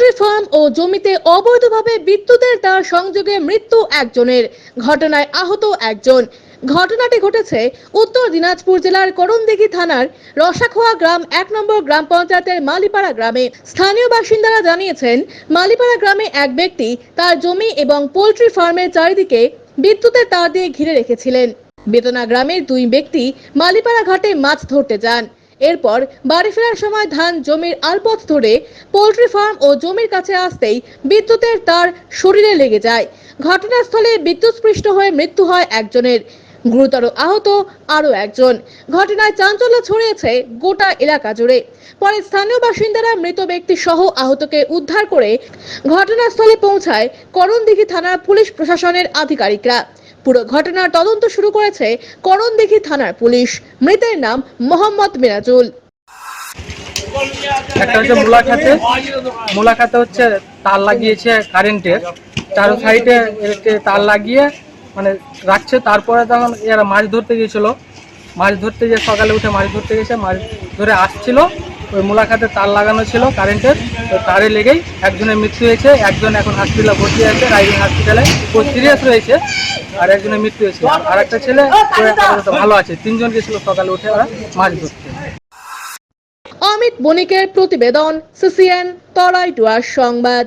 Poultry farm ও জমিতে অবৈধভাবে বিদ্যুতের তার সংযোগে মৃত্যু একজনের, ঘটনায় আহত একজন। ঘটনাটি ঘটেছে উত্তর দিনাজপুর জেলার করণদিঘি থানার রসাখোয়া গ্রাম এক নম্বর গ্রাম পঞ্চায়েতের মালিপাড়া গ্রামে। স্থানীয় বাসিন্দারা জানিয়েছেন, মালিপাড়া গ্রামে এক ব্যক্তি তার জমি এবং পোল্ট্রি ফার্মের চারিদিকে বিদ্যুতের তার দিয়ে ঘিরে রেখেছিলেন। বেতনা গ্রামের দুই ব্যক্তি মালিপাড়া ঘাটে মাছ ধরতে যান। এরপর বাড়ি ফেরার সময় ধান জমির আলপথ ধরে পোলট্রি ফার্ম ও জমির কাছে আসতেই বিদ্যুতের তার শরীরে লেগে যায়। ঘটনাস্থলে বিদ্যুৎস্পৃষ্ট হয়ে মৃত্যু হয় একজনের। গুরুতর আহত আরও একজন। ঘটনায় চাঞ্চল্য ছড়িয়েছে গোটা এলাকা জুড়ে। পরে স্থানীয় বাসিন্দারা মৃত ব্যক্তি সহ আহতকে উদ্ধার করে ঘটনাস্থলে পৌঁছায় করণদিঘি থানার পুলিশ প্রশাসনের আধিকারিকরা। পুরো ঘটনার তদন্ত শুরু করেছে করণদিঘি থানার পুলিশ। মৃতের নাম মোহাম্মদ মিরাজুল। একটা হচ্ছে মুলাখাতে মুলাখাতে হচ্ছে তার লাগিয়েছে কারেন্টের চারো সাইডে তার লাগিয়ে মানে রাখছে। তারপরে তখন এরা মাছ ধরতে গিয়েছিল। মাছ ধরতে গিয়ে সকালে উঠে মাছ ধরতে গেছে। মাছ ধরে আসছিল। ওই মুলাখাতে তার লাগানো ছিল কারেন্টের। তো তারে লেগেই একজনের মৃত্যু হয়েছে। একজন এখন হসপিটালে ভর্তি আছে রাইডিং হসপিটালে ও সিরিয়াস রয়েছে আর একজনের মৃত্যু হয়েছে। আর একটা ছেলে ভালো আছে। তিনজন গেছিল সকালে উঠে ওরা মাছ ধরতে। অমিত বণিকের প্রতিবেদন সিসিএন তরাই সংবাদ।